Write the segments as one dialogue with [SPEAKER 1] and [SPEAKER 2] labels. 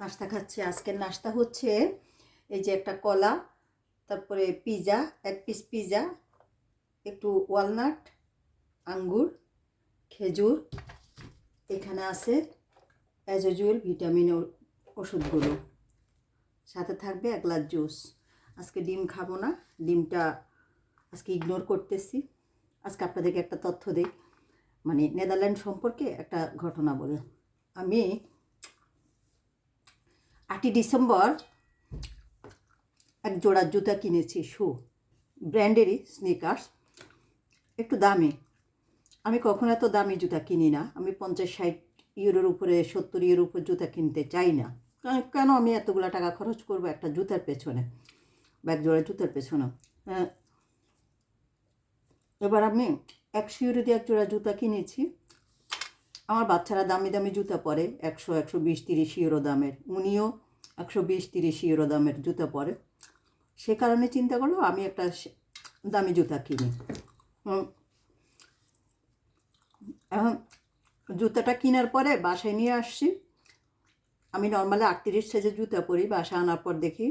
[SPEAKER 1] নাস্তা খাচ্ছি। আজকের নাস্তা হচ্ছে এই যে একটা কলা, তারপরে পিজা, এক পিস পিজা, একটু ওয়ালনাট আঙ্গুর, খেজুর, এখানে আছে অ্যাজ ইউজুয়াল ভিটামিন ওষুধগুলো। সাথে থাকবে এক গ্লাস জুস আজকে ডিম খাব না, ডিমটা আজকে ইগনোর করতেছি। আজকে আপনাদেরকে একটা তথ্য দিই। মানে নেদারল্যান্ড সম্পর্কে একটা ঘটনা বলে। আমি আটই ডিসেম্বর এক জোড়া জুতা কিনেছি, শু। ব্র্যান্ডেরই স্নিকার্স একটু দামি। আমি কখনো এত দামি জুতা কিনি না। আমি পঞ্চাশ ষাট ইউরোর উপরে, সত্তর ইউরোর উপর জুতা কিনতে চাই না। কেন আমি এতগুলো টাকা খরচ করব একটা জুতার পেছনে? বা এক জোড়া জুতার পেছনে। এবার আমি একশো ইউরো দিয়ে এক জোড়া জুতা কিনেছি। আমার বাচ্চারা দামি দামি জুতা পরে একশো একশো বিশ, তিরিশ ইউরো দামের। উনিও একশো বিশ, তিরিশ ইউরো দামের জুতা পরে। সে কারণে চিন্তা করল, আমি একটা দামি জুতা কিনি। এখন জুতাটা কেনার পরে বাসায় নিয়ে আসছি। আমি নর্মালি আটত্রিশ সাইজের জুতা পরি, বাসা আনার পর দেখি,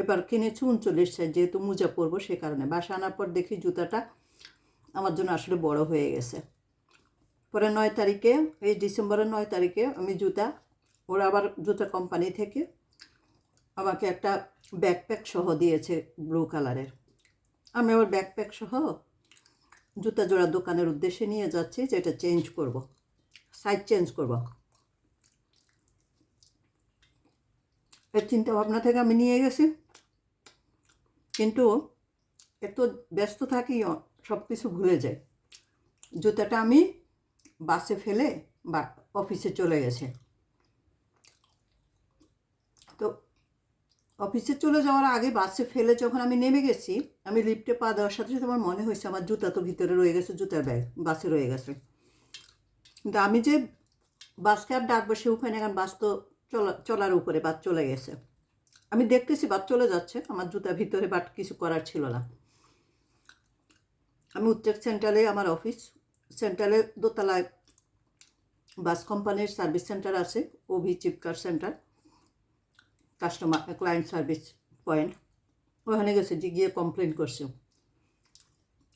[SPEAKER 1] এবার কিনেছি উনচল্লিশ সাইজ, যেহেতু মোজা পরবো সে কারণে। বাসা আনার পর দেখি জুতাটা আমার জন্য আসলে বড় হয়ে গেছে। পরে নয় তারিখে, এই ডিসেম্বরের নয় তারিখে আমি জুতা ওরা আবার জুতা কোম্পানি থেকে আমাকে একটা ব্যাকপ্যাক সহ দিয়েছে ব্লু কালারের আমি আবার ব্যাকপ্যাক সহ জুতা জোড়া দোকানের উদ্দেশ্যে নিয়ে যাচ্ছি যে এটা চেঞ্জ করব সাইজ চেঞ্জ করব। এর চিন্তা ভাবনা থেকে আমি নিয়ে গেছি। কিন্তু এত ব্যস্ত থাকি সব কিছু ভুলে যাই। জুতাটা আমি বাসে ফেলে বা অফিসে চলে গেছে তো অফিসে চলে যাওয়ার আগে বাসে ফেলে যখন আমি নেমে গেছি, আমি লিফটে পা দেওয়ার সাথে সাথে আমার মনে হয়েছে আমার জুতা তো ভিতরে রয়ে গেছে, জুতার ব্যাগ, বাসে রয়ে গেছে। কিন্তু আমি যে বাসকে আর ডাকবো সে উপায় নেই, কারণ বাস তো চলা চলার উপরে, বাস চলে গেছে। আমি দেখতেছি বাস চলে যাচ্ছে, আমার জুতা ভিতরে, বাট কিছু করার ছিল না। আমি উত্তর সেন্ট্রালে আমার অফিস সেন্ট্রালে দোতলায় বাস কোম্পানির সার্ভিস সেন্টার আছে, OV chipkaart centre. Customer client service point ওখানে গেছে, যে গিয়ে কমপ্লেন করছে।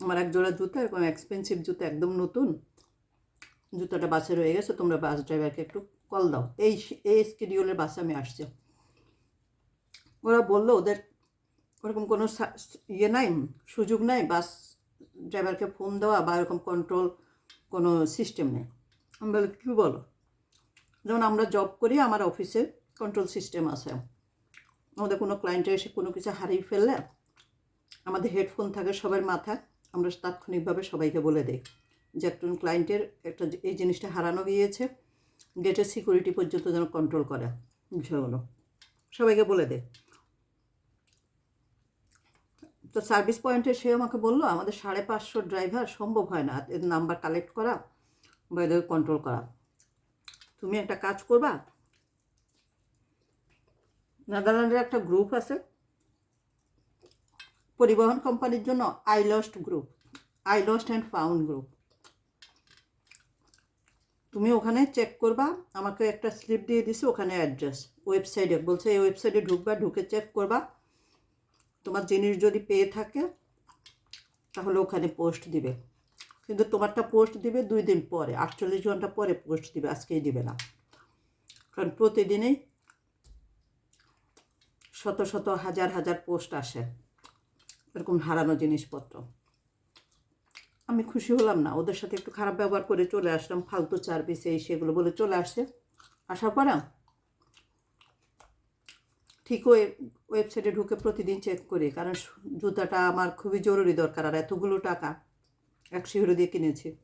[SPEAKER 1] আমার এক জোড়া জুতা, এরকম এক্সপেন্সিভ জুতো, একদম নতুন। জুতোটা বাসে রয়ে গেছে, তোমরা বাস ড্রাইভারকে একটু কল দাও। এই এই স্কেডিউলের বাসে আমি আসছি। ওরা বলল, ওদের ওরকম কোনো ইয়ে নাই, সুযোগ নাই বাস ড্রাইভারকে ফোন দেওয়া বা এরকম কন্ট্রোল কোনো সিস্টেম নেই। আমি বলি কী বলো? যেমন আমরা জব করি, আমার অফিসে কন্ট্রোল সিস্টেম আছে। আমাদের কোনো ক্লায়েন্টের এসে কোনো কিছু হারিয়ে ফেললে আমাদের হেডফোন থাকে সবার মাথায়, আমরা তাৎক্ষণিকভাবে সবাইকে বলে দিই যে একজন ক্লায়েন্টের একটা এই জিনিসটা হারানো গিয়েছে গেটের সিকিউরিটি পর্যন্ত যেন কন্ট্রোল করে বিষয়গুলো সবাইকে বলে দে তো সার্ভিস পয়েন্টে সে আমাকে বলল, আমাদের সাড়ে পাঁচশো ড্রাইভার সম্ভব হয় না এর নাম্বার কালেক্ট করা বা এদের কন্ট্রোল করা। তুমি একটা কাজ করবা নেদারল্যান্ডের একটা গ্রুপ আছে। পরিবহন কোম্পানির জন্য I lost group I lost and found group তুমি ওখানে চেক করবা, আমাকে একটা স্লিপ দিয়ে দিছে ওখানে অ্যাড্রেস ওয়েবসাইটে বলছে, এই ওয়েবসাইটে ঢুকবা, ঢুকে চেক করবা। তোমার জিনিস যদি পেয়ে থাকে, তাহলে ওখানে পোস্ট দিবে। কিন্তু তোমারটা পোস্ট দিবে দুই দিন পরে, আটচল্লিশ ঘণ্টা পরে পোস্ট দিবে, আজকেই দিবে না। কারণ প্রতিদিনই শত শত হাজার হাজার পোস্ট আসে। এরকম হারানো জিনিসপত্র। আমি খুশি হলাম না। ওদের সাথে একটু খারাপ ব্যবহার করে চলে আসলাম। ফালতু চার্ভিস এই সেগুলো বলে চলে আসছে। আসার পরে ঠিক ওই ওয়েবসাইটে ঢুকে প্রতিদিন চেক করি। কারণ জুতাটা আমার খুবই জরুরি দরকার। আর এতগুলো টাকা এক ইউরো দিয়ে কিনেছি।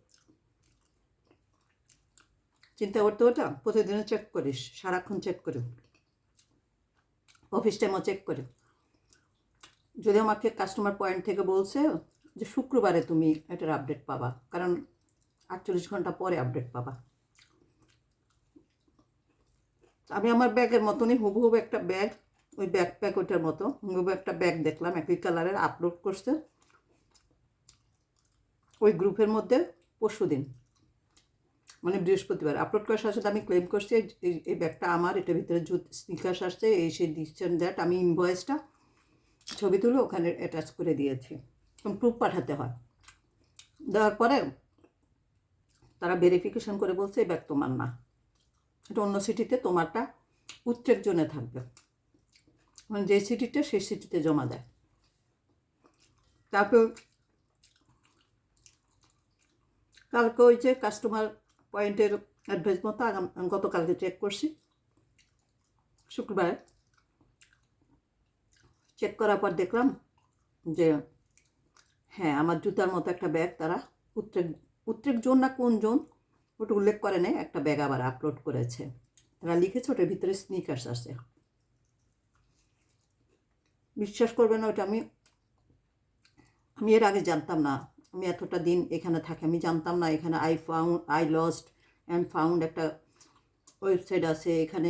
[SPEAKER 1] চিন্তা করতে ওটা প্রতিদিনও চেক করিস। সারাক্ষণ চেক করি। অফিস টাইমও চেক করে যদি আমাকে কাস্টমার পয়েন্ট থেকে বলছে যে শুক্রবারে তুমি এটার আপডেট পাবা, কারণ আটচল্লিশ ঘণ্টা পরে আপডেট পাবা। আমি আমার ব্যাগের মতনই হুবহুব একটা ব্যাগ, ওই ব্যাকপ্যাক ওইটার মতো হুবহুব একটা ব্যাগ দেখলাম, একই কালারের আপলোড করছে। ওই গ্রুপের মধ্যে পরশু দিন মানে বৃহস্পতিবার। আপলোড করার সাথে সাথে আমি ক্লেম করছি, এই- ব্যাগটা আমার, এটার ভিতরে জুত স্নিকার্স আসছে, এই সে দিচ্ছেন দ্যাট আমি ইনভয়েসটা ছবি তুলে ওখানে অ্যাটাচ করে দিয়েছি এবং প্রুফ পাঠাতে হয়। দেওয়ার পরে তারা ভেরিফিকেশন করে বলছে, এই ব্যাগ তোমার না। এটা অন্য সিটিতে তোমারটা উত্তরের জন্য থাকবে। মানে যে সিটিটা সেই সিটিতে জমা দেয়। তারপর কালকে ওই যে কাস্টমার পয়েন্টের অ্যাডভাইস মতো আগাম, গতকালকে চেক করছি। শুক্রবারে চেক করার পর দেখলাম যে হ্যাঁ আমার জুতার মতো একটা ব্যাগ তারা উত্তরেক উত্তরেক জোন না কোন জোন, ওটা উল্লেখ করে নেই, একটা ব্যাগ আবার আপলোড করেছে। তারা লিখেছে ওটার ভিতরে স্নিকার্স আছে। বিশ্বাস করবে না, ওটা আমি আমি এর আগে জানতাম না। আমি এতটা দিন এখানে থাকি, আমি জানতাম না এখানে I found I lost and found একটা ওয়েবসাইট আছে। এখানে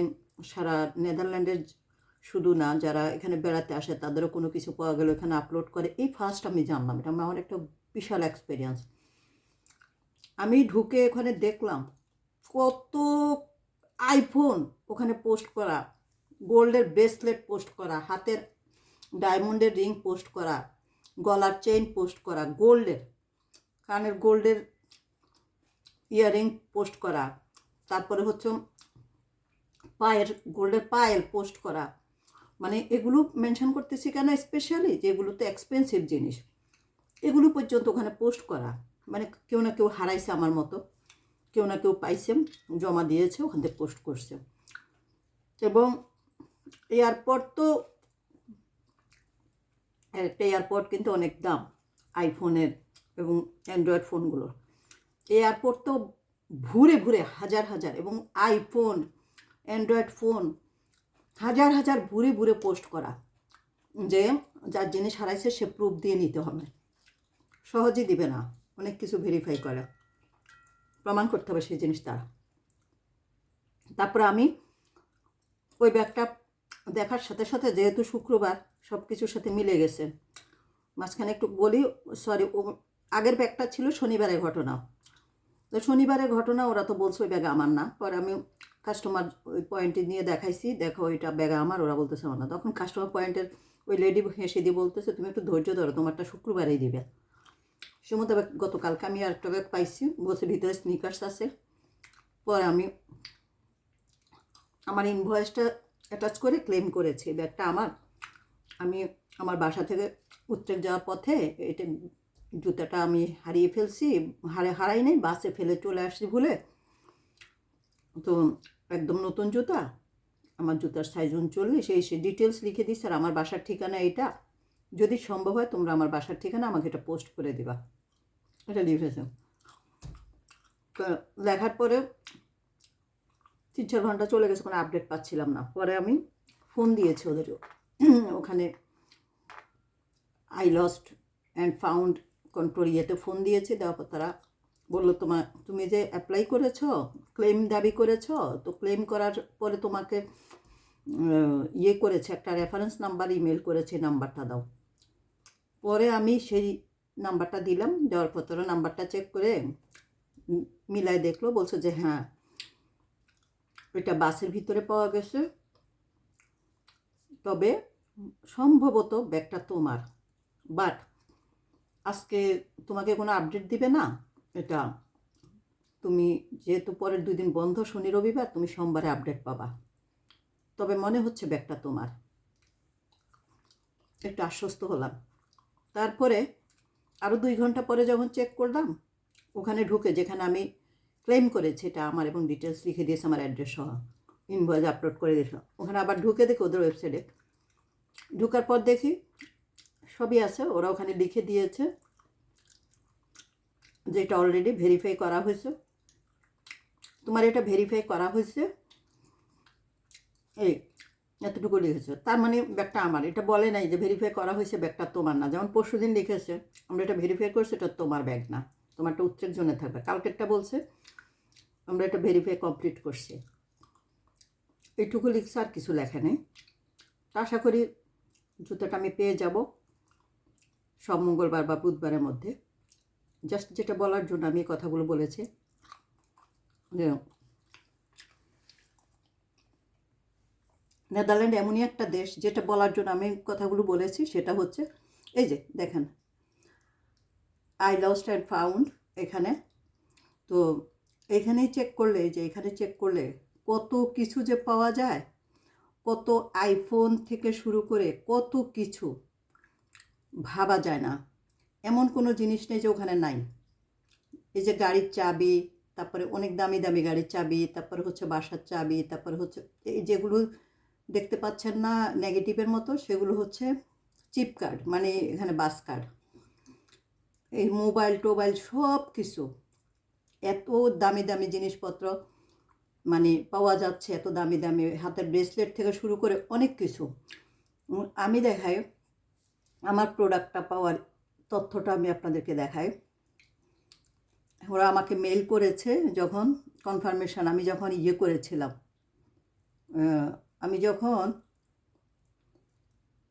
[SPEAKER 1] সারা নেদারল্যান্ডের শুধু না, যারা এখানে বেড়াতে আসে তাদেরও কোনো কিছু পাওয়া গেলে, এখানে আপলোড করে। এই ফার্স্ট আমি জানলাম, এটা আমার একটা বিশাল এক্সপিরিয়েন্স আমি ঢুকে ওখানে দেখলাম কত আইফোন ওখানে পোস্ট করা গোল্ডের ব্রেসলেট পোস্ট করা, হাতের ডায়মন্ডের রিং পোস্ট করা। গলার চেইন পোস্ট করা, গোল্ডের, কানের গোল্ডের ইয়াররিং পোস্ট করা, তারপরে হচ্ছে পায়ের, গোল্ডের পায়েল পোস্ট করা। মানে এগুলো মেনশন করতেছি কেন স্পেশালি যেগুলো তো এক্সপেন্সিভ জিনিস। এগুলো পর্যন্ত ওখানে পোস্ট করা। মানে কেউ না কেউ হারাইছে আমার মতো। কেউ না কেউ পাইছে, জমা দিয়েছে, ওখান থেকে পোস্ট করছে। এবং এয়ারপোর্ট তো একটা এয়ারপোর্ট কিন্তু অনেক দাম আইফোনের এবং অ্যান্ড্রয়েড ফোনগুলোর এয়ারপোর্ট তো ঘুরে ঘুরে হাজার হাজার এবং আইফোন অ্যান্ড্রয়েড ফোন হাজার হাজার ঘুরে ঘুরে পোস্ট করা। যে যার জিনিস হারাইছে সে প্রুফ দিয়ে নিতে হবে। সহজে দিবে না, অনেক কিছু ভেরিফাই করে। প্রমাণ করতে হবে সেই জিনিস তারা তারপরে আমি ওই ব্যাগটা দেখার সাথে সাথে যেহেতু শুক্রবার সব কিছুর সাথে মিলে গেছে, মাঝখানে একটু বলি সরি আগের ব্যাগটা ছিল শনিবারের ঘটনা। তো শনিবারের ঘটনা ওরা তো বলছে ওই ব্যাগ আমার না। পরে আমি কাস্টমার ওই পয়েন্টে নিয়ে দেখাইছি, দেখো ওইটা ব্যাগ আমার, ওরা বলতেছে আমার না। তখন কাস্টমার পয়েন্টের ওই লেডি হেসে দিয়ে বলতেছে, তুমি একটু ধৈর্য ধরো, তোমারটা শুক্রবারেই দিবে। সে মতো গতকালকে আমি আরেকটা ব্যাগ পাইছি, বলছে ভিতরে স্নিকার্স আছে। পরে আমি আমার ইনভয়েসটা অ্যাটাচ করে ক্লেম করেছি। ব্যাগটা আমার, আমি আমার বাসা থেকে উত্তর যাওয়ার পথে এটা জুতাটা আমি হারিয়ে ফেলছি, হারে হারাই নাই, বাসে ফেলে চলে আসছি ভুলে। তো একদম নতুন জুতা, আমার জুতার সাইজ উনচল্লিশ, এই সে ডিটেলস লিখে দিস আর আমার বাসার ঠিকানা এটা। যদি সম্ভব হয় তোমরা আমার বাসার ঠিকানা আমাকে এটা পোস্ট করে দিবা। এটা লিখেছে। লেখার পরে তিন চার ঘণ্টা চলে গেছে, কোনো আপডেট পাচ্ছিলাম না। পরে আমি ফোন দিয়েছি ওদের ওখানে I lost and found control ইয়েতে ফোন দিয়েছি, দেওয়ার পর তারা বলল তোমার তুমি যে অ্যাপ্লাই করেছ ক্লেম দাবি করেছ, তো ক্লেম করার পরে তোমাকে ইয়ে করেছে, একটা রেফারেন্স নাম্বার ইমেল করেছে নাম্বারটা দাও। পরে আমি সেই নাম্বারটা দিলাম, দেওয়ার পর তারা নাম্বারটা চেক করে মিলাই দেখল, বলছে যে হ্যাঁ এটা বাসের ভিতরে পাওয়া গেছে। তবে সম্ভবত ব্যাগটা তোমার। বাট আজকে তোমাকে কোনো আপডেট দিবে না? এটা তুমি যেহেতু পরের দুই দিন বন্ধ, শনি, রবিবার, তুমি সোমবারে আপডেট পাবা। তবে মনে হচ্ছে ব্যাগটা তোমার। একটু আশ্বস্ত হলাম। তারপরে আরও দুই ঘণ্টা পরে যখন চেক করলাম, ওখানে ঢুকে যেখানে আমি ক্লেম করেছি এটা আমার এবং ডিটেলস লিখে দিয়েছে আমার অ্যাড্রেস সহ। ইনভয়েস আপলোড করে দিয়েছিল ওখানে আবার ঢুকে দেখি ওদের ওয়েবসাইটে ঢুকার পর দেখি সবই আছে, ওরা ওখানে লিখে দিয়েছে যে এটা অলরেডি ভেরিফাই করা হয়েছে। তোমার এটা ভেরিফাই করা হয়েছে, এই এতটুকু লিখেছে। তার মানে ব্যাগটা আমার, এটা বলে নাই যে ভেরিফাই করা হয়েছে ব্যাগটা তোমার না। যেমন পরশু দিন লিখেছে, আমরা এটা ভেরিফাই করছি, এটা তোমার ব্যাগ না। তোমারটা জন্য থাকবে। কালকেরটা বলছে আমরা এটা ভেরিফাই কমপ্লিট করছি। এইটুকু লিখছে আর কিছু লেখা নেই। তা আশা করি জুতোটা আমি পেয়ে যাব সব মঙ্গলবার বা বুধবারের মধ্যে। জাস্ট যেটা বলার জন্য আমি কথাগুলো বলেছি। যে নেদারল্যান্ড এমনই একটা দেশ, যেটা বলার জন্য আমি কথাগুলো বলেছি, সেটা হচ্ছে, এই যে দেখেন, আই লস্ট অ্যান্ড ফাউন্ড এখানে। তো এখানেই চেক করলে যে এখানে চেক করলে কত কিছু যে পাওয়া যায়, কত আইফোন থেকে শুরু করে কত কিছু ভাবা যায় না। এমন কোনো জিনিস নেই যে ওখানে নাই। এই যে গাড়ির চাবি, তারপরে অনেক দামি দামি গাড়ির চাবি, তারপরে হচ্ছে বাসার চাবি, তারপরে হচ্ছে এই যেগুলো দেখতে পাচ্ছেন না নেগেটিভের মতো, সেগুলো হচ্ছে চিপ কার্ড মানে এখানে বাস কার্ড এই মোবাইল টোবাইল সব কিছু এত দামি দামি জিনিসপত্র মানে পাওয়া যাচ্ছে, এত দামি দামি হাতের ব্রেসলেট থেকে শুরু করে অনেক কিছু। আমি দেখাই, আমার প্রোডাক্টটা পাওয়ার তথ্যটা আমি আপনাদেরকে দেখাই। ওরা আমাকে মেল করেছে যখন কনফার্মেশন আমি যখন ইয়ে করেছিলাম আমি যখন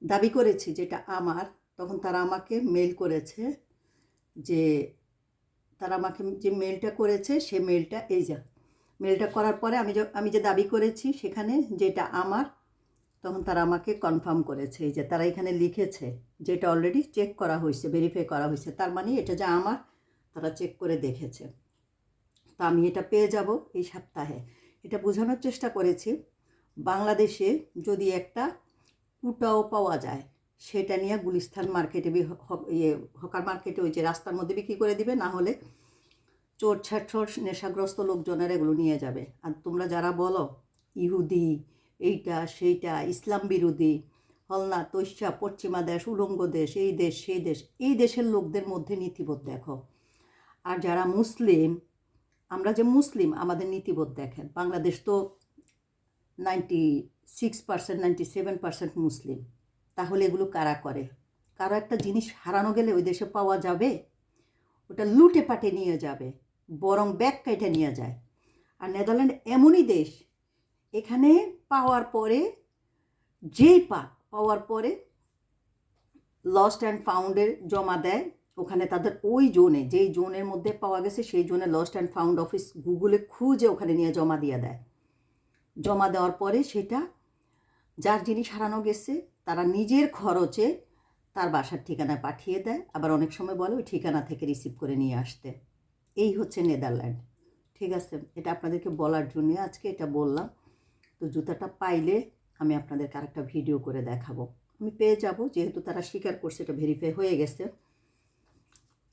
[SPEAKER 1] দাবি করেছি যেটা আমার, তখন তারা আমাকে মেল করেছে যে তারা আমাকে যে মেলটা করেছে, সে মেলটা এই যা মেলটা করার পরে আমি আমি যে দাবি করেছি সেখানে যেটা আমার, তখন তারা আমাকে কনফার্ম করেছে। এই যে, তারা এখানে লিখেছে, যেটা অলরেডি চেক করা হয়েছে ভেরিফাই করা হয়েছে। তার মানে এটা যা আমার, তারা চেক করে দেখেছে। তা আমি এটা পেয়ে যাব এই সপ্তাহে। এটা বোঝানোর চেষ্টা করেছি, বাংলাদেশে যদি একটা কুটাও পাওয়া যায় সেটা নিয়ে গুলিস্থান মার্কেটে ইয়ে হকার মার্কেটে ওই যে রাস্তার মধ্যে বিক্রি করে দিবে, না হলে চোর ছাটছর নেশাগ্রস্ত লোকজনের এগুলো নিয়ে যাবে। আর তোমরা যারা বলো, ইহুদি, এইটা, সেইটা, ইসলাম বিরোধী, হলনা, তৈশা, পশ্চিমা দেশ, উলঙ্গ দেশ, এই দেশ, সেই দেশ, এই দেশের লোকদের মধ্যে নীতিবোধ দেখো। আর যারা মুসলিম, আমরা যে মুসলিম, আমাদের নীতিবোধ দেখেন। বাংলাদেশ তো ninety six percent ninety seven percent মুসলিম। তাহলে এগুলো কারা করে? কারও একটা জিনিস হারানো গেলে ওই দেশে পাওয়া যাবে? ওটা লুটে পাটে নিয়ে যাবে, বরং ব্যাগ কেটে নিয়ে যায়। আর নেদারল্যান্ড এমনই দেশ, এখানে পাওয়ার পরে, যেই পাক পাওয়ার পরে লস্ট অ্যান্ড ফাউন্ডের জমা দেয়, ওখানে তাদের ওই জোনে, যেই জোনের মধ্যে পাওয়া গেছে, সেই জোনে লস্ট অ্যান্ড ফাউন্ড অফিস গুগলে খুঁজে ওখানে নিয়ে জমা দিয়ে দেয়। জমা দেওয়ার পরে সেটা, যার জিনিস হারানো গেছে তারা নিজের খরচে তার বাসার ঠিকানায় পাঠিয়ে দেয়। আবার অনেক সময় বলে ওই ঠিকানা থেকে রিসিভ করে নিয়ে আসতে। এই হচ্ছে নেদারল্যান্ড। ঠিক আছে, এটা আপনাদেরকে বলার জন্য আজকে এটা বললাম। তো জুতাটা পাইলে আমি আপনাদেরকে আরেকটা ভিডিও করে দেখাবো। আমি পেয়ে যাব, যেহেতু তারা স্বীকার করছে এটা ভেরিফাই হয়ে গেছে।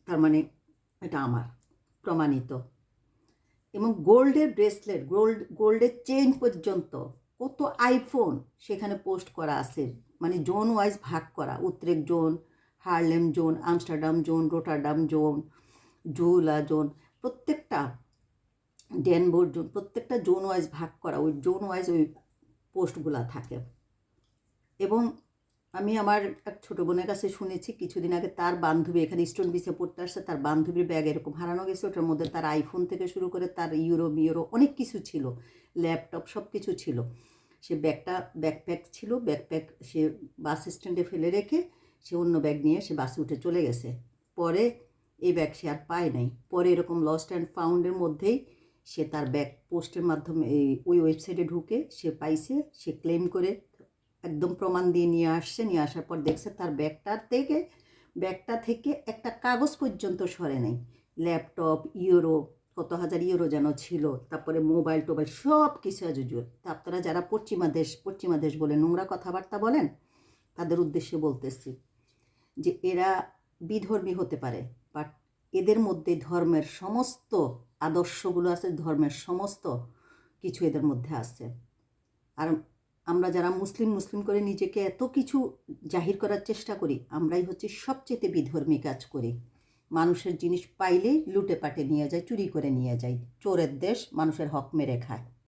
[SPEAKER 1] তার মানে এটা আমার, প্রমাণিত। এবং গোল্ডের ব্রেসলেট গোল্ড, গোল্ডের চেইন পর্যন্ত কত আইফোন সেখানে পোস্ট করা আছে। মানে জোন ওয়াইজ ভাগ করা। Utrecht zone Haarlem zone Amsterdam zone Rotterdam zone Zwolle zone প্রত্যেকটা ডেনবোর্ড জোন প্রত্যেকটা জোন ওয়াইজ ভাগ করা। ওই জোন ওয়াইজ ওই পোস্টগুলা থাকে। এবং আমি আমার এক ছোটো বোনের কাছে শুনেছি, কিছুদিন আগে তার বান্ধবী এখানে স্টোন বিচে পড়তে আসছে, তার বান্ধবীর ব্যাগ এরকম হারানো গেছে, ওটার মধ্যে তার আইফোন থেকে শুরু করে তার ইউরো মিউরো অনেক কিছু ছিল ল্যাপটপ সব কিছু ছিল। সে ব্যাগটা ব্যাকপ্যাক ছিল ব্যাকপ্যাক সে বাস স্ট্যান্ডে ফেলে রেখে সে অন্য ব্যাগ নিয়ে সে বাসে উঠে চলে গেছে। পরে এই ব্যাগ সে আর পায় নাই। পরে এরকম লস্ট অ্যান্ড ফাউন্ডের মধ্যেই সে তার ব্যাগ পোস্টের মাধ্যমে, এই ওই ওয়েবসাইটে ঢুকে সে পাইছে, সে ক্লেম করে একদম প্রমাণ দিয়ে নিয়ে আসছে, নিয়ে আসার পর দেখছে তার ব্যাগটার থেকে, ব্যাগটা থেকে একটা কাগজ পর্যন্ত সরে নেই। ল্যাপটপ, ইউরো, কত হাজার ইউরো যেন ছিল, তারপরে মোবাইল টোবাইল সব কিছু আজুজুর তা আপনারা যারা পশ্চিমা দেশ পশ্চিমা দেশ বলে নোংরা কথাবার্তা বলেন, তাদের উদ্দেশ্যে বলতেছি যে এরা বিধর্মী হতে পারে বাট এদের মধ্যে ধর্মের সমস্ত আদর্শগুলো আছে, ধর্মের সমস্ত কিছু এদের মধ্যে আছে। আর আমরা যারা মুসলিম মুসলিম করে নিজেকে এত কিছু জাহির করার চেষ্টা করি, আমরাই হচ্ছে সবচেয়ে বিধর্মী কাজ করি। মানুষের জিনিস পাইলে লুটে পাটে নিয়ে যায়, চুরি করে নিয়ে যায়। চোরের দেশ মানুষের হক মেরে খায়।